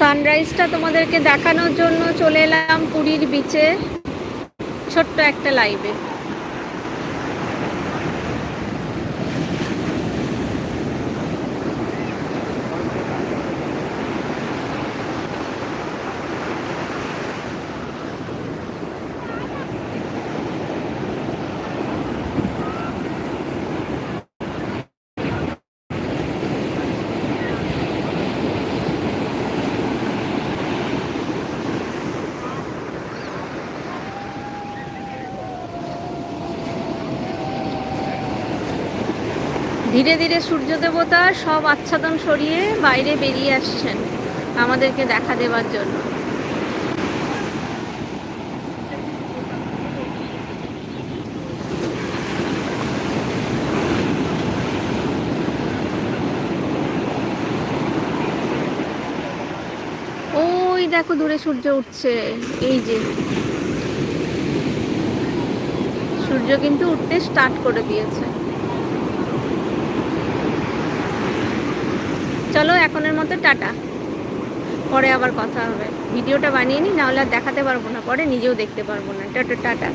সানরাইজটা তোমাদেরকে দেখানোর জন্য চলে এলাম পুরীর বিচে ছোট্ট একটা লাইভে ধীরে ধীরে সূর্য দেবতা সব আচ্ছাদন সরিয়ে বাইরে বেরিয়ে আসছেন আমাদেরকে দেখা দেওয়ার জন্য। ওই দেখো দূরে সূর্য উঠছে, এই যে। সূর্য কিন্তু উঠতে স্টার্ট করে দিয়েছে। চলো, এখনের মতো টাটা। পরে আবার কথা হবে। ভিডিওটা বানিয়ে নিই, নাহলে আর দেখাতে পারব না। পরে নিজেও দেখতে পারব না। Ta-ta ta-ta.